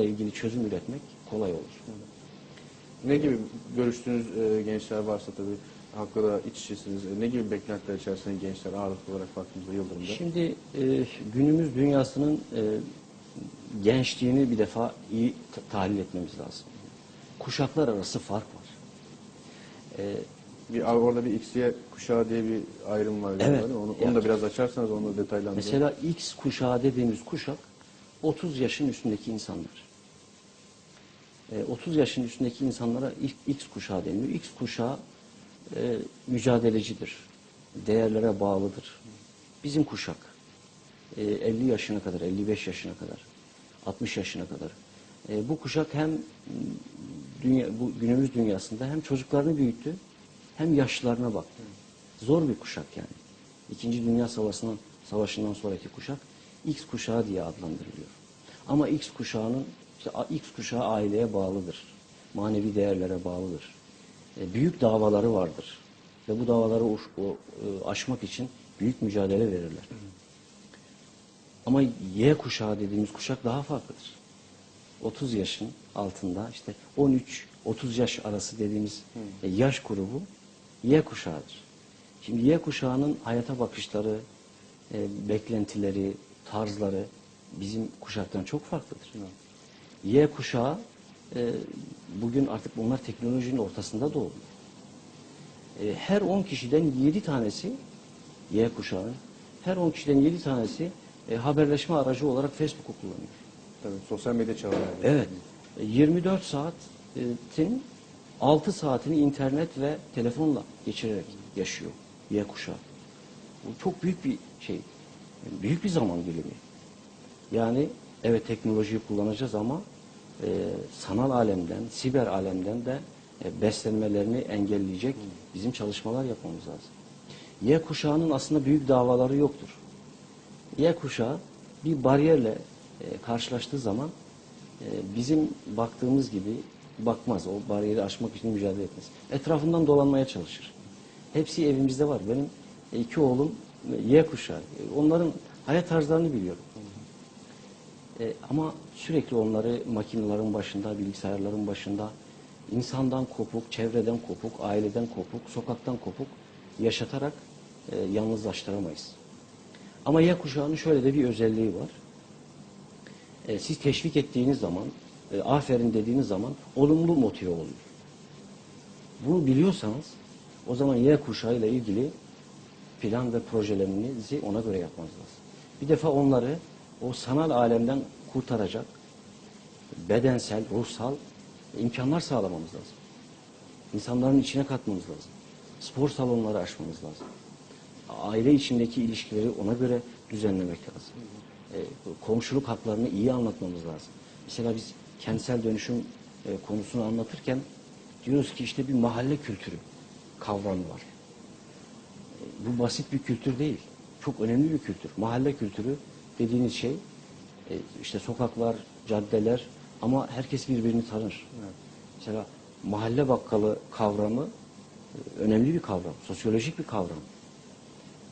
ilgili çözüm üretmek kolay olur. Ne gibi görüştüğünüz e, gençler varsa tabii halkla da iç içesiniz. E, ne gibi beklentiler içerisinde gençler ağırlıklı olarak baktığımızda Yıldırım'da? Şimdi e, günümüz dünyasının e, gençliğini bir defa iyi ta- tahlil etmemiz lazım. Kuşaklar arası fark var. E, Bir, orada bir X'ye kuşağı diye bir ayrım var. galiba, Evet. mi? Onu, onu da biraz açarsanız onu da detaylandırın. mesela X kuşağı dediğimiz kuşak 30 yaşın üstündeki insanlar. E, 30 yaşın üstündeki insanlara ilk X kuşağı deniyor. X kuşağı e, mücadelecidir. Değerlere bağlıdır. Bizim kuşak e, 50 yaşına kadar, 55 yaşına kadar, 60 yaşına kadar. E, bu kuşak hem dünya, bu günümüz dünyasında hem çocuklarını büyüttü hem yaşlılarına baktı. Zor bir kuşak yani. İkinci Dünya Savaşı'ndan, savaşından sonraki kuşak X kuşağı diye adlandırılıyor. Ama X kuşağının işte X kuşağı aileye bağlıdır. Manevi değerlere bağlıdır. E, büyük davaları vardır. Ve bu davaları o- o- e, aşmak için büyük mücadele verirler. Ama Y kuşağı dediğimiz kuşak daha farklıdır. 30 yaşın altında işte 13-30 yaş arası dediğimiz e, yaş grubu Y kuşağıdır. Şimdi Y kuşağının hayata bakışları, e, beklentileri, tarzları bizim kuşaktan çok farklıdır. Y kuşağı e, bugün artık bunlar teknolojinin ortasında doğdu. E, her 10 kişiden 7 tanesi Y kuşağının her 10 kişiden 7 tanesi e, haberleşme aracı olarak Facebook'u kullanıyor. Tabii, sosyal medya çağları. Evet. E, 24 saatin 6 saatini internet ve telefonla geçirerek yaşıyor Y kuşağı. Bu çok büyük bir şey. Büyük bir zaman dilimi. Yani evet teknolojiyi kullanacağız ama e, sanal alemden, siber alemden de e, beslenmelerini engelleyecek bizim çalışmalar yapmamız lazım. Y kuşağının aslında büyük davaları yoktur. Y kuşağı bir bariyerle e, karşılaştığı zaman e, bizim baktığımız gibi bakmaz. O bariyeri aşmak için mücadele etmez. Etrafından dolanmaya çalışır. Hepsi evimizde var. Benim e, iki oğlum e, Y kuşağı. E, Onların hayat tarzlarını biliyorum. E, ama sürekli onları makinelerin başında, bilgisayarların başında insandan kopuk, çevreden kopuk, aileden kopuk, sokaktan kopuk yaşatarak e, yalnızlaştıramayız. Ama Y kuşağının şöyle de bir özelliği var. E, siz teşvik ettiğiniz zaman, e, aferin dediğiniz zaman olumlu motive oluyor. Bunu biliyorsanız o zaman Y kuşağıyla ilgili plan ve projelerinizi ona göre yapmanız lazım. Bir defa onları o sanal alemden kurtaracak bedensel, ruhsal imkanlar sağlamamız lazım. İnsanların içine katmamız lazım. Spor salonları açmamız lazım. Aile içindeki ilişkileri ona göre düzenlemek lazım. E, komşuluk haklarını iyi anlatmamız lazım. Mesela biz kentsel dönüşüm e, konusunu anlatırken diyoruz ki işte bir mahalle kültürü kavramı var. E, bu basit bir kültür değil. Çok önemli bir kültür. Mahalle kültürü dediğiniz şey e, işte sokaklar, caddeler ama herkes birbirini tanır. Mesela mahalle bakkalı kavramı e, önemli bir kavram, sosyolojik bir kavram.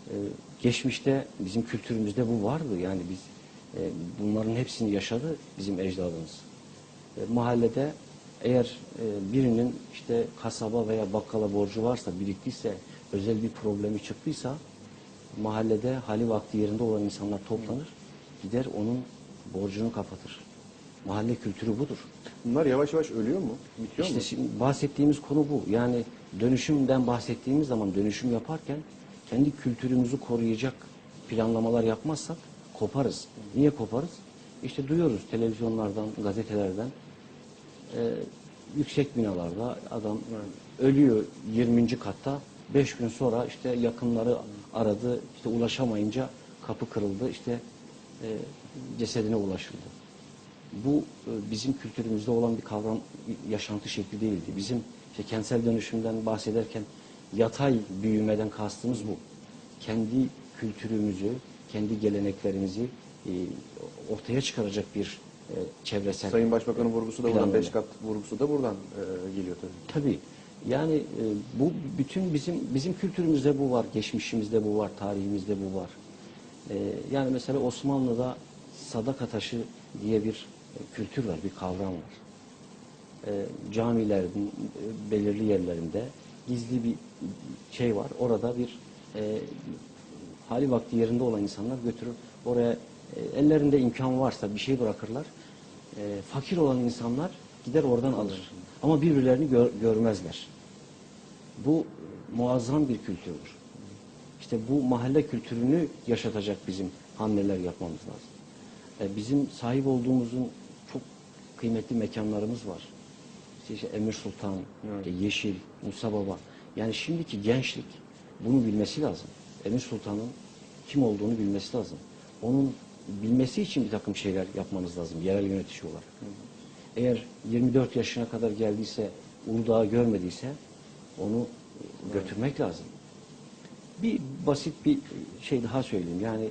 E, geçmişte bizim kültürümüzde bu vardı. Yani biz e, bunların hepsini yaşadı bizim ecdadımız. E, mahallede eğer e, birinin işte kasaba veya bakkala borcu varsa, biriktiyse, özel bir problemi çıktıysa mahallede hali vakti yerinde olan insanlar toplanır, gider onun borcunu kapatır. Mahalle kültürü budur. Bunlar yavaş yavaş ölüyor mu? Bitiyor İşte mu? şimdi bahsettiğimiz konu bu. Yani dönüşümden bahsettiğimiz zaman dönüşüm yaparken kendi kültürümüzü koruyacak planlamalar yapmazsak koparız. Niye koparız? İşte duyuyoruz televizyonlardan, gazetelerden e, yüksek binalarda adam ölüyor 20. katta. 5 gün sonra işte yakınları aradı, işte ulaşamayınca kapı kırıldı, işte e, cesedine ulaşıldı. Bu e, bizim kültürümüzde olan bir kavram, yaşantı şekli değildi. Bizim işte kentsel dönüşümden bahsederken yatay büyümeden kastımız bu. Kendi kültürümüzü, kendi geleneklerimizi e, ortaya çıkaracak bir e, çevresel Sayın Başbakan'ın vurgusu da buradan, beş kat vurgusu da buradan e, geliyor tabii. Tabii. Yani e, bu bütün bizim bizim kültürümüzde bu var, geçmişimizde bu var, tarihimizde bu var. E, yani mesela Osmanlı'da sadaka taşı diye bir kültür var, bir kavram var. E, camilerin e, belirli yerlerinde gizli bir şey var. Orada bir e, hali vakti yerinde olan insanlar götürür. Oraya e, ellerinde imkan varsa bir şey bırakırlar. E, fakir olan insanlar gider oradan alır. Ama birbirlerini gör- görmezler. Bu muazzam bir kültürdür. İşte bu mahalle kültürünü yaşatacak bizim hamleler yapmamız lazım. E, bizim sahip olduğumuzun çok kıymetli mekanlarımız var. İşte, işte Emir Sultan, işte Yeşil, Musa Baba. Yani şimdiki gençlik bunu bilmesi lazım. Emir Sultan'ın kim olduğunu bilmesi lazım. Onun bilmesi için bir takım şeyler yapmanız lazım yerel yönetici olarak. Eğer 24 yaşına kadar geldiyse, Uludağ'ı görmediyse onu götürmek lazım. Bir basit bir şey daha söyleyeyim. Yani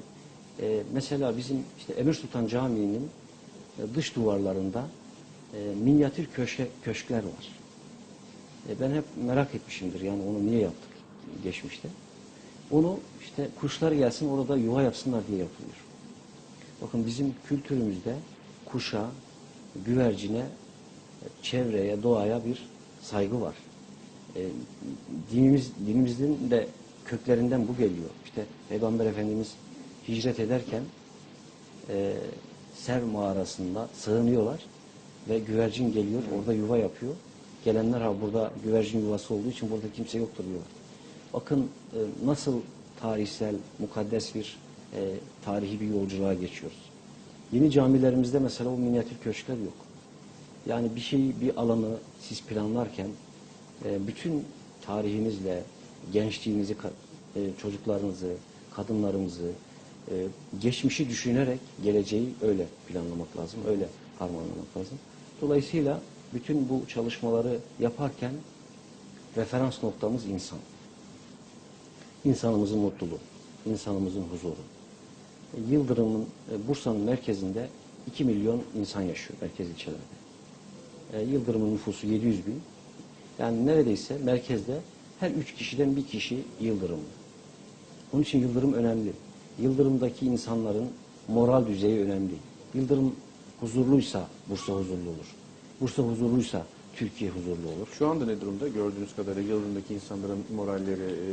e, mesela bizim işte Emir Sultan Camii'nin e, dış duvarlarında e, minyatür köşe, köşkler var. E, ben hep merak etmişimdir yani onu niye yaptık geçmişte. Onu işte kuşlar gelsin orada yuva yapsınlar diye yapılıyor. Bakın bizim kültürümüzde kuşa, güvercine, çevreye, doğaya bir saygı var. E, dinimiz, dinimizin de köklerinden bu geliyor. İşte Peygamber Efendimiz hicret ederken e, Ser mağarasında sığınıyorlar ve güvercin geliyor, orada yuva yapıyor. Gelenler ha burada güvercin yuvası olduğu için burada kimse yoktur diyor. Bakın e, nasıl tarihsel, mukaddes bir e, tarihi bir yolculuğa geçiyoruz. Yeni camilerimizde mesela o minyatür köşkler yok. Yani bir şeyi, bir alanı siz planlarken e, bütün tarihinizle, gençliğinizi, e, çocuklarınızı, kadınlarımızı, e, geçmişi düşünerek geleceği öyle planlamak lazım, öyle harmanlamak lazım. Dolayısıyla bütün bu çalışmaları yaparken referans noktamız insan. İnsanımızın mutluluğu, insanımızın huzuru. Yıldırım'ın, e, Bursa'nın merkezinde 2 milyon insan yaşıyor merkez ilçelerde. E, Yıldırım'ın nüfusu 700 bin. Yani neredeyse merkezde her üç kişiden bir kişi Yıldırımlı. Onun için Yıldırım önemli. Yıldırım'daki insanların moral düzeyi önemli. Yıldırım huzurluysa Bursa huzurlu olur. Bursa huzurluysa Türkiye huzurlu olur. Şu anda ne durumda? Gördüğünüz kadarıyla Yıldırım'daki insanların moralleri e,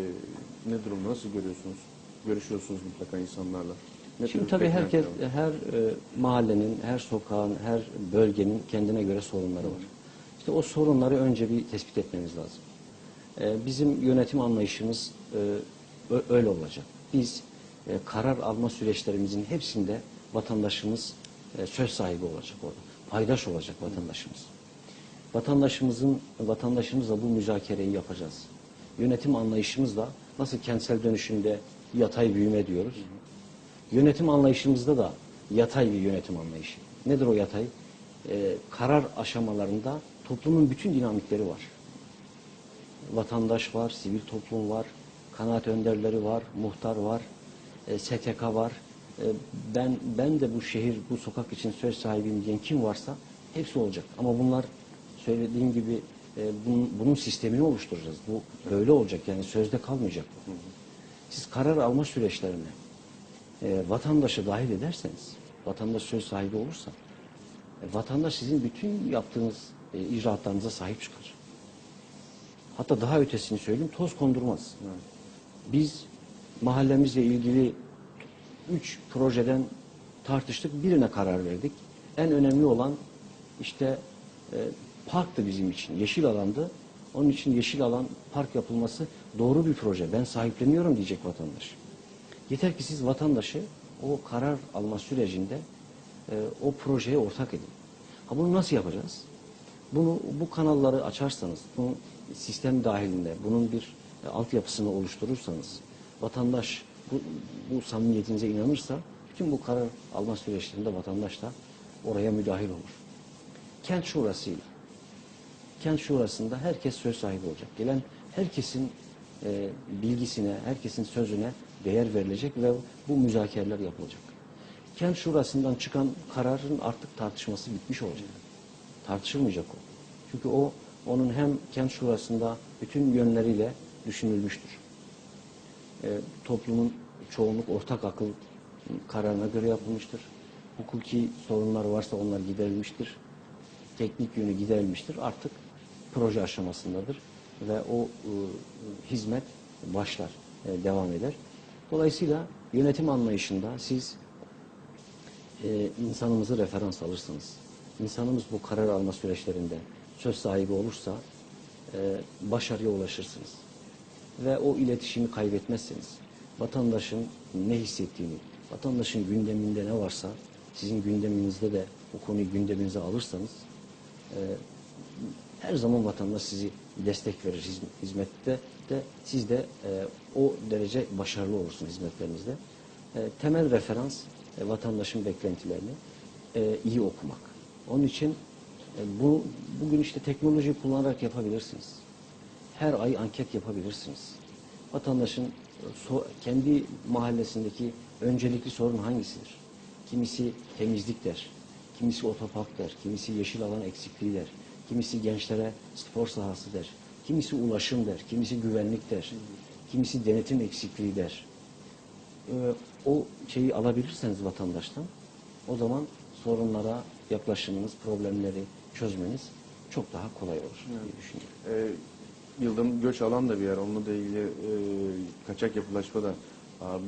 ne durumda? Nasıl görüyorsunuz? Görüşüyorsunuz mutlaka insanlarla. Ne Şimdi tabii herkes, her e, mahallenin, her sokağın, her bölgenin kendine göre sorunları var. İşte o sorunları önce bir tespit etmemiz lazım. E, bizim yönetim anlayışımız e, öyle olacak. Biz e, karar alma süreçlerimizin hepsinde vatandaşımız e, söz sahibi olacak orada. Paydaş olacak vatandaşımız. Vatandaşımızın vatandaşımızla bu müzakereyi yapacağız. Yönetim anlayışımızla nasıl kentsel dönüşümde yatay büyüme diyoruz. Yönetim anlayışımızda da yatay bir yönetim anlayışı. Nedir o yatay? Ee, karar aşamalarında toplumun bütün dinamikleri var. Vatandaş var, sivil toplum var, kanaat önderleri var, muhtar var, e, STK var. E, ben ben de bu şehir, bu sokak için söz sahibiyim diyen kim varsa hepsi olacak. Ama bunlar söylediğim gibi e, bunun, bunun sistemini oluşturacağız. Bu böyle olacak yani sözde kalmayacak bu. Siz karar alma süreçlerine e, vatandaşı dahil ederseniz, vatandaş söz sahibi olursa, e, vatandaş sizin bütün yaptığınız e, icraatlarınıza sahip çıkar. Hatta daha ötesini söyleyeyim, toz kondurmaz. Biz mahallemizle ilgili üç projeden tartıştık, birine karar verdik. En önemli olan işte e, parktı bizim için, yeşil alandı. Onun için yeşil alan, park yapılması doğru bir proje. Ben sahipleniyorum diyecek vatandaş. Yeter ki siz vatandaşı o karar alma sürecinde e, o projeye ortak edin. Ha bunu nasıl yapacağız? Bunu bu kanalları açarsanız, bu sistem dahilinde bunun bir e, altyapısını oluşturursanız, vatandaş bu, bu samimiyetinize inanırsa, bütün bu karar alma süreçlerinde vatandaş da oraya müdahil olur. Kent şurasıyla, kent şurasında herkes söz sahibi olacak. Gelen herkesin e, bilgisine, herkesin sözüne değer verilecek ve bu müzakereler yapılacak. Kent şurasından çıkan kararın artık tartışması bitmiş olacak. Tartışılmayacak o. Çünkü o onun hem kent şurasında bütün yönleriyle düşünülmüştür. E, toplumun çoğunluk ortak akıl kararına göre yapılmıştır. hukuki sorunlar varsa onlar giderilmiştir. Teknik yönü giderilmiştir. Artık proje aşamasındadır ve o e, hizmet başlar, e, devam eder. Dolayısıyla yönetim anlayışında siz e, insanımızı referans alırsınız. İnsanımız bu karar alma süreçlerinde söz sahibi olursa e, başarıya ulaşırsınız. Ve o iletişimi kaybetmezseniz, vatandaşın ne hissettiğini, vatandaşın gündeminde ne varsa sizin gündeminizde de o konuyu gündeminize alırsanız e, her zaman vatandaş sizi destek verir hizm- hizmette de siz de e, o derece başarılı olursunuz hizmetlerinizde. E, temel referans e, vatandaşın beklentilerini e, iyi okumak. Onun için e, bu bugün işte teknoloji kullanarak yapabilirsiniz. Her ay anket yapabilirsiniz. Vatandaşın e, so- kendi mahallesindeki öncelikli sorun hangisidir? Kimisi temizlik der, kimisi otopark der, kimisi yeşil alan eksikliği der, kimisi gençlere spor sahası der, kimisi ulaşım der, kimisi güvenlik der, kimisi denetim eksikliği der. Ee, o şeyi alabilirseniz vatandaştan o zaman sorunlara yaklaşımınız, problemleri çözmeniz çok daha kolay olur diye düşünüyorum. E, Yıldırım göç alan da bir yer. Onunla da ilgili e, kaçak yapılaşma da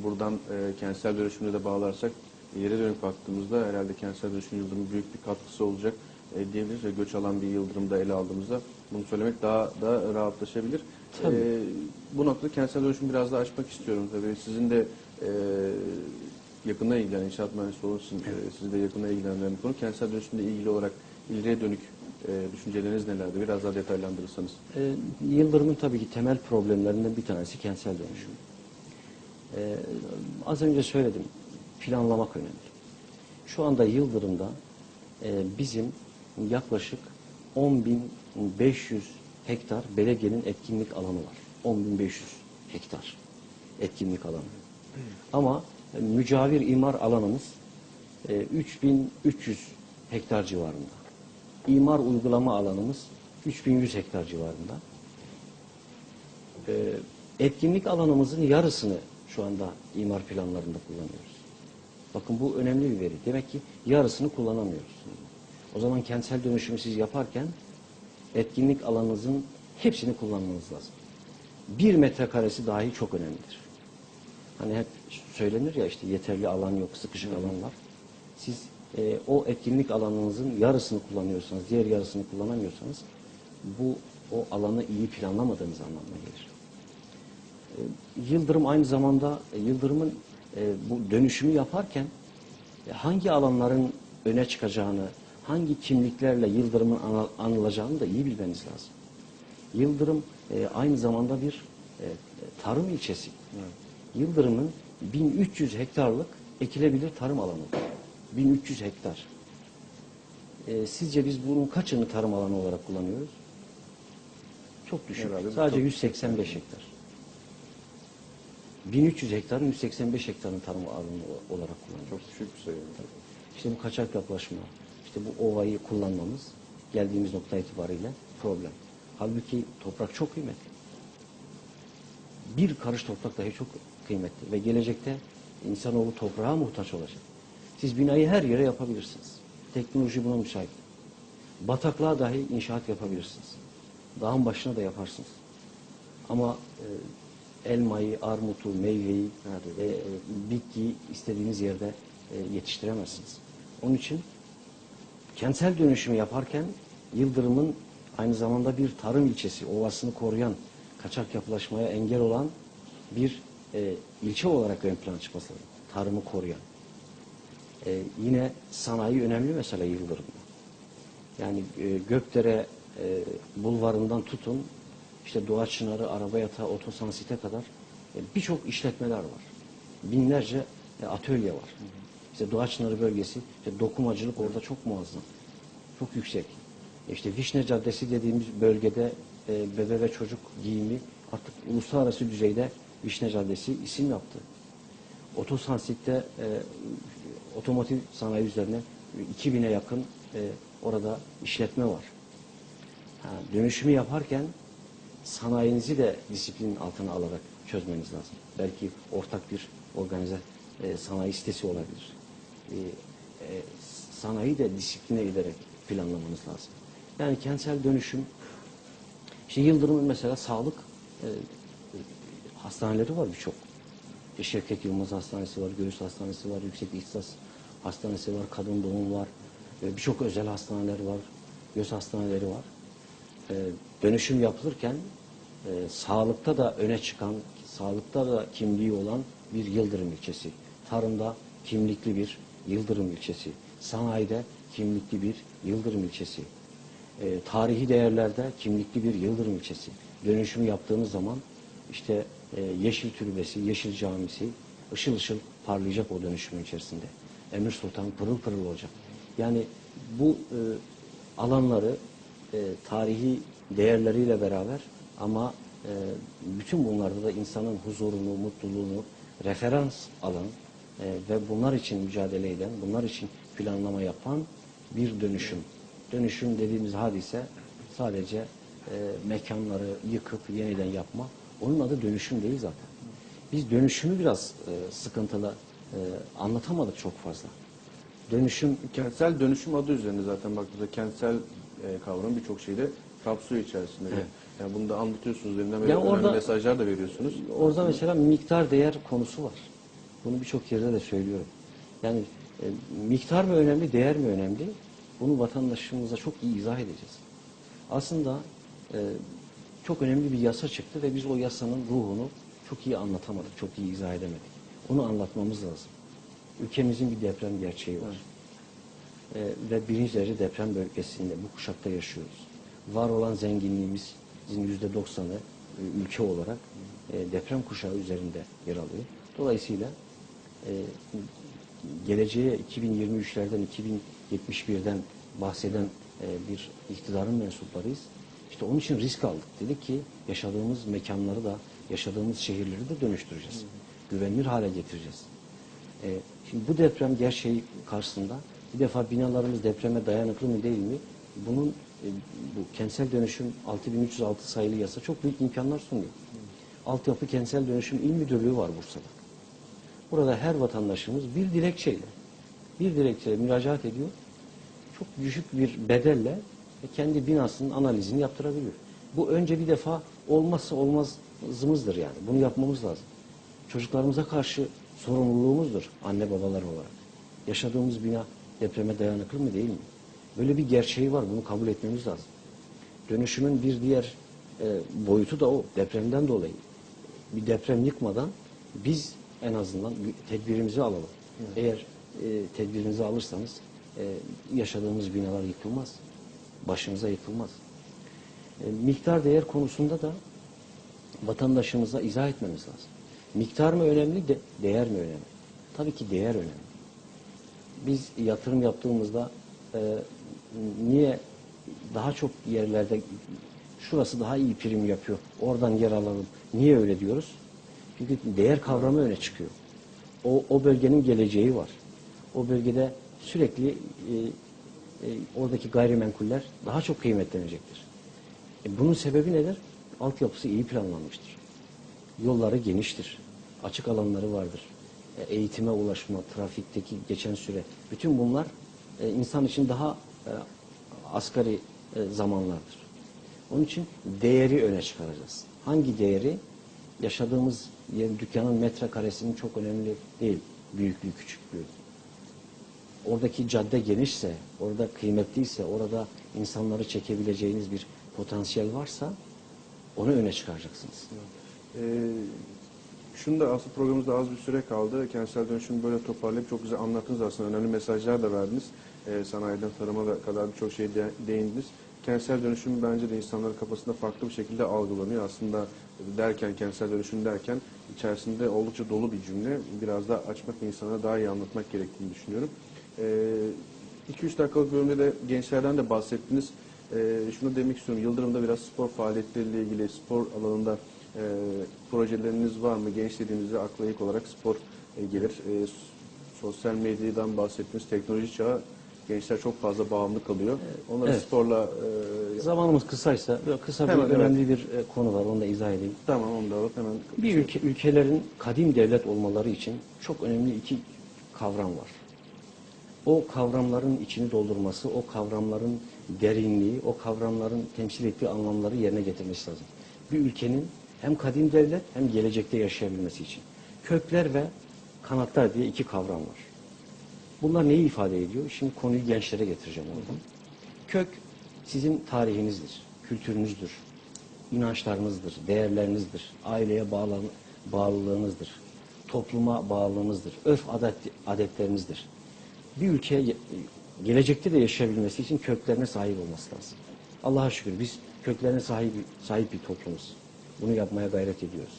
buradan e, kentsel dönüşümle de bağlarsak yere dönüp baktığımızda herhalde kentsel dönüşüm Yıldırım'ın büyük bir katkısı olacak e, diyebiliriz ve göç alan bir Yıldırım'da ele aldığımızda bunu söylemek daha da rahatlaşabilir. Tabii. E, bu noktada kentsel dönüşümü biraz daha açmak istiyorum tabii. Sizin de e, yakına ilgilenen inşaat mühendisi olursun, e, sizin de yakına ilgilenen bir konu. Kentsel dönüşümle ilgili olarak ileriye dönük e, düşünceleriniz nelerdi? Biraz daha detaylandırırsanız. Ee, Yıldırım'ın tabii ki temel problemlerinden bir tanesi kentsel dönüşüm. Ee, az önce söyledim, planlamak önemli. Şu anda Yıldırım'da e, bizim yaklaşık 10.500 hektar belediyenin etkinlik alanı var. 10.500 hektar etkinlik alanı. Ama e, mücavir imar alanımız e, 3300 hektar civarında. İmar uygulama alanımız 3100 hektar civarında. Ee, etkinlik alanımızın yarısını şu anda imar planlarında kullanıyoruz. Bakın bu önemli bir veri. Demek ki yarısını kullanamıyoruz. O zaman kentsel dönüşümü siz yaparken etkinlik alanınızın hepsini kullanmanız lazım. Bir metrekaresi dahi çok önemlidir. Hani hep söylenir ya işte yeterli alan yok, sıkışık alan var. Siz e, o etkinlik alanınızın yarısını kullanıyorsanız, diğer yarısını kullanamıyorsanız bu o alanı iyi planlamadığınız anlamına gelir. E, Yıldırım aynı zamanda e, Yıldırım'ın e, bu dönüşümü yaparken e, hangi alanların öne çıkacağını, hangi kimliklerle Yıldırım'ın anılacağını da iyi bilmeniz lazım. Yıldırım e, aynı zamanda bir e, tarım ilçesi. Yıldırım'ın 1300 hektarlık ekilebilir tarım alanı. var. 1300 hektar. E, sizce biz bunun kaçını tarım alanı olarak kullanıyoruz? Çok düşük. Herhalde Sadece çok- 185 hektar. 1300 hektarın 185 hektarın tarım alanı olarak kullanıyoruz. Çok düşük bir sayı. İşte bu kaçak yapılaşma, işte bu ovayı kullanmamız geldiğimiz nokta itibariyle problem. Halbuki toprak çok kıymetli. Bir karış toprak dahi çok kıymetli ve gelecekte insanoğlu toprağa muhtaç olacak. Siz binayı her yere yapabilirsiniz. Teknoloji buna müsait. Bataklığa dahi inşaat yapabilirsiniz. Dağın başına da yaparsınız. Ama e, elmayı, armutu, meyveyi, e, e, bitkiyi istediğiniz yerde e, yetiştiremezsiniz. Onun için kentsel dönüşümü yaparken Yıldırım'ın aynı zamanda bir tarım ilçesi, ovasını koruyan, kaçak yapılaşmaya engel olan bir e, ilçe olarak ön plana çıkması. Tarımı koruyan. E, yine sanayi önemli mesela Yıldırım'da. Yani e, Gökdere e, bulvarından tutun, işte Doğa Çınarı, Araba Yatağı, Otosansite kadar e, birçok işletmeler var. Binlerce e, atölye var. İşte Doğa Çınarı bölgesi, işte dokumacılık orada çok muazzam. Çok yüksek. E, İşte Vişne Caddesi dediğimiz bölgede e, bebe ve çocuk giyimi artık uluslararası düzeyde Vişne Caddesi isim yaptı. Otosansit'te e, otomotiv sanayi üzerine 2000'e yakın e, orada işletme var. Ha, dönüşümü yaparken sanayinizi de disiplin altına alarak çözmeniz lazım. Belki ortak bir organize e, sanayi sitesi olabilir. E, e, sanayi de disipline ederek planlamanız lazım. Yani kentsel dönüşüm, işte Yıldırım'ın mesela sağlık e, e, hastaneleri var birçok. İşte Şevket Yılmaz Hastanesi var, Göğüs Hastanesi var, Yüksek İhtisas Hastanesi var, Kadın Doğum var. E, birçok özel hastaneler var, göz hastaneleri var. E, dönüşüm yapılırken e, sağlıkta da öne çıkan, sağlıkta da kimliği olan bir Yıldırım ilçesi. Tarımda kimlikli bir Yıldırım ilçesi. Sanayide kimlikli bir Yıldırım ilçesi. E, tarihi değerlerde kimlikli bir Yıldırım ilçesi. Dönüşümü yaptığınız zaman işte e, Yeşil Türbesi, Yeşil Camisi ışıl ışıl parlayacak o dönüşümün içerisinde. Emir Sultan pırıl pırıl olacak. Yani bu e, alanları e, tarihi değerleriyle beraber ama e, bütün bunlarda da insanın huzurunu, mutluluğunu referans alan e, ve bunlar için mücadele eden, bunlar için planlama yapan bir dönüşüm. Dönüşüm dediğimiz hadise sadece e, mekanları yıkıp yeniden yapma. Onun adı dönüşüm değil zaten. Biz dönüşümü biraz e, sıkıntılı e, anlatamadık çok fazla. Dönüşüm Kentsel dönüşüm adı üzerinde zaten baktığınızda kentsel e, kavramı birçok şeyde kapsıyor içerisinde. Evet. Yani bunu da anlatıyorsunuz, üzerinden böyle Ya önemli orada- mesajlar da veriyorsunuz. Orada mesela miktar değer konusu var. Bunu birçok yerde de söylüyorum. Yani e, miktar mı önemli, değer mi önemli? Bunu vatandaşımıza çok iyi izah edeceğiz. Aslında e, çok önemli bir yasa çıktı ve biz o yasanın ruhunu çok iyi anlatamadık, çok iyi izah edemedik. Onu anlatmamız lazım. Ülkemizin bir deprem gerçeği var. E, ve birinci derece deprem bölgesinde bu kuşakta yaşıyoruz. Var olan zenginliğimizin yüzde doksanı e, ülke olarak e, deprem kuşağı üzerinde yer alıyor. Dolayısıyla e, geleceğe 2023'lerden 2071'den bahseden e, bir iktidarın mensuplarıyız. İşte onun için risk aldık. Dedik ki yaşadığımız mekanları da, yaşadığımız şehirleri de dönüştüreceğiz. Güvenilir hale getireceğiz. E, şimdi bu deprem gerçeği karşısında bir defa binalarımız depreme dayanıklı mı değil mi? Bunun e, bu kentsel dönüşüm 6306 sayılı yasa çok büyük imkanlar sunuyor. Altyapı Kentsel Dönüşüm İl Müdürlüğü var Bursa'da. Burada her vatandaşımız bir dilekçeyle, bir dilekçeyle müracaat ediyor. Çok düşük bir bedelle kendi binasının analizini yaptırabiliyor. Bu önce bir defa olmazsa olmazımızdır yani. Bunu yapmamız lazım. Çocuklarımıza karşı sorumluluğumuzdur anne babalar olarak. Yaşadığımız bina depreme dayanıklı mı değil mi? Böyle bir gerçeği var. Bunu kabul etmemiz lazım. Dönüşümün bir diğer e, boyutu da o. Depremden dolayı. Bir deprem yıkmadan biz en azından bir tedbirimizi alalım. Eğer e, tedbirinizi alırsanız e, yaşadığımız binalar yıkılmaz. Başımıza yıkılmaz. E, miktar değer konusunda da vatandaşımıza izah etmemiz lazım. Miktar mı önemli, de, değer mi önemli? Tabii ki değer önemli. Biz yatırım yaptığımızda e, niye daha çok yerlerde şurası daha iyi prim yapıyor, oradan yer alalım. Niye öyle diyoruz? Çünkü değer kavramı öne çıkıyor. O, o bölgenin geleceği var. O bölgede sürekli e, e, oradaki gayrimenkuller daha çok kıymetlenecektir. E, bunun sebebi nedir? Altyapısı iyi planlanmıştır. Yolları geniştir. Açık alanları vardır. E, eğitime ulaşma, trafikteki geçen süre. Bütün bunlar e, insan için daha e, asgari e, zamanlardır. Onun için değeri öne çıkaracağız. Hangi değeri? Yaşadığımız yer, dükkanın metrekaresinin çok önemli değil. Büyüklüğü, küçüklüğü. Oradaki cadde genişse, orada kıymetliyse, orada insanları çekebileceğiniz bir potansiyel varsa onu öne çıkaracaksınız. Ee, şunu da aslında programımızda az bir süre kaldı. Kentsel dönüşümü böyle toparlayıp çok güzel anlattınız aslında. Önemli mesajlar da verdiniz. Ee, sanayiden tarıma da kadar birçok şeye de, değindiniz. Kentsel dönüşüm bence de insanların kafasında farklı bir şekilde algılanıyor. Aslında derken, kentsel dönüşüm derken içerisinde oldukça dolu bir cümle. Biraz da açmak ve insanlara daha iyi anlatmak gerektiğini düşünüyorum. 2-3 dakikalık bölümde de gençlerden de bahsettiniz. Ee, şunu demek istiyorum. Yıldırım'da biraz spor faaliyetleriyle ilgili spor alanında e, projeleriniz var mı? Genç dediğimizde akla ilk olarak spor e, gelir. E, s- sosyal medyadan bahsettiniz. Teknoloji çağı gençler çok fazla bağımlı kalıyor. Onları Evet. sporla e, Zamanımız kısaysa, böyle kısa bir Hemen, önemli bir e, konu var. Onu da izah edeyim. tamam onu da alıp hemen Bir ülke ülkelerin kadim devlet olmaları için çok önemli iki kavram var. o kavramların içini doldurması, o kavramların derinliği, o kavramların temsil ettiği anlamları yerine getirmesi lazım. Bir ülkenin hem kadim devlet hem gelecekte yaşayabilmesi için. Kökler ve kanatlar diye iki kavram var. Bunlar neyi ifade ediyor? Şimdi konuyu gençlere getireceğim oradan. Kök sizin tarihinizdir, kültürünüzdür, inançlarınızdır, değerlerinizdir, aileye bağlan, bağlılığınızdır, topluma bağlılığınızdır, örf adet, adetlerinizdir. Bir ülke gelecekte de yaşayabilmesi için köklerine sahip olması lazım. Allah'a şükür biz köklerine sahip, sahip bir toplumuz. Bunu yapmaya gayret ediyoruz.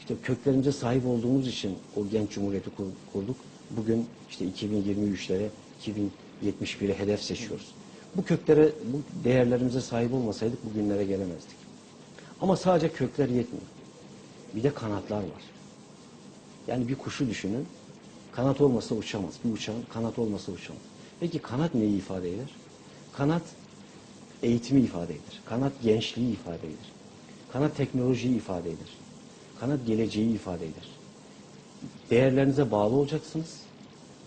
İşte köklerimize sahip olduğumuz için o genç cumhuriyeti kur- kurduk. Bugün işte 2023'lere, 2071'e hedef seçiyoruz. Bu köklere, bu değerlerimize sahip olmasaydık bugünlere gelemezdik. Ama sadece kökler yetmiyor. Bir de kanatlar var. Yani bir kuşu düşünün. Kanat olmasa uçamaz. Bir uçağın kanat olmasa uçamaz. Peki kanat neyi ifade eder? Kanat eğitimi ifade eder. Kanat gençliği ifade eder. Kanat teknolojiyi ifade eder. Kanat geleceği ifade eder. Değerlerinize bağlı olacaksınız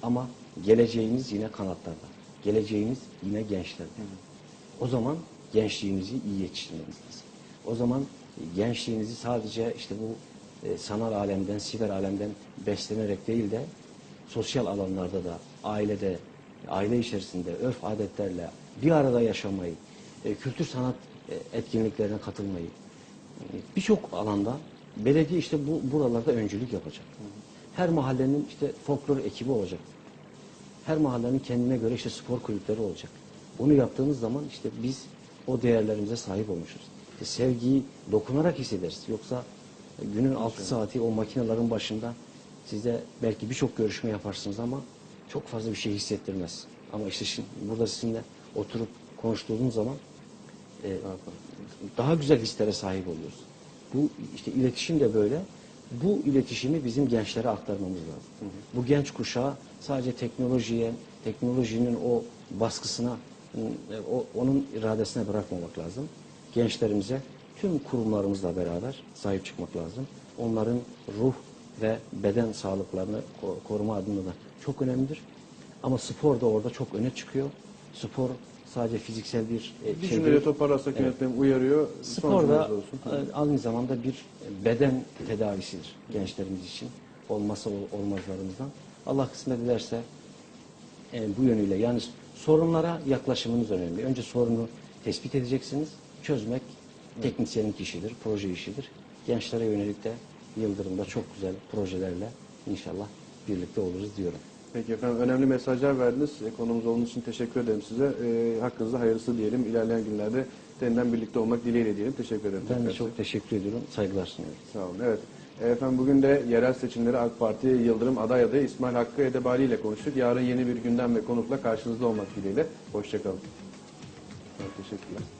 ama geleceğiniz yine kanatlarda. Geleceğiniz yine gençlerde. O zaman gençliğinizi iyi yetiştirmeniz lazım. O zaman gençliğinizi sadece işte bu e, sanal alemden, siber alemden beslenerek değil de sosyal alanlarda da, ailede, aile içerisinde örf adetlerle bir arada yaşamayı, e, kültür sanat e, etkinliklerine katılmayı, e, birçok alanda belediye işte bu buralarda öncülük yapacak. Her mahallenin işte folklor ekibi olacak. Her mahallenin kendine göre işte spor kulüpleri olacak. Bunu yaptığımız zaman işte biz o değerlerimize sahip olmuşuz. İşte sevgiyi dokunarak hissederiz. Yoksa günün altı saati o makinelerin başında size belki birçok görüşme yaparsınız ama çok fazla bir şey hissettirmez. Ama işte şimdi burada sizinle oturup konuştuğumuz zaman e, daha güzel hislere sahip oluyoruz. Bu işte iletişim de böyle. Bu iletişimi bizim gençlere aktarmamız lazım. Bu genç kuşağı sadece teknolojiye, teknolojinin o baskısına, o, onun iradesine bırakmamak lazım. Gençlerimize tüm kurumlarımızla beraber sahip çıkmak lazım. Onların ruh ve beden sağlıklarını ko- koruma adına da çok önemlidir. Ama spor da orada çok öne çıkıyor. Spor sadece fiziksel bir e, şey cümleyle değil. toparlarsak yönetmenim uyarıyor. Spor da e, aynı zamanda bir beden tedavisidir gençlerimiz için. Olmazsa ol- olmazlarımızdan. Allah kısmet ederse e, bu yönüyle yani sorunlara yaklaşımınız önemli. Önce sorunu tespit edeceksiniz. Çözmek teknisyenin işidir, proje işidir. Gençlere yönelik de Yıldırım'da çok güzel projelerle inşallah birlikte oluruz diyorum. Peki efendim önemli mesajlar verdiniz. Konumuz olduğunuz için teşekkür ederim size. E, hakkınızda hayırlısı diyelim. İlerleyen günlerde yeniden birlikte olmak dileğiyle diyelim. Teşekkür ederim. Ben de çok teşekkür ediyorum. Saygılar sunuyorum. Sağ olun. Evet. Efendim bugün de yerel seçimleri AK Parti Yıldırım aday adayı İsmail Hakkı Edebali ile konuştuk. Yarın yeni bir gündem ve konukla karşınızda olmak dileğiyle. Hoşçakalın. Evet, teşekkürler.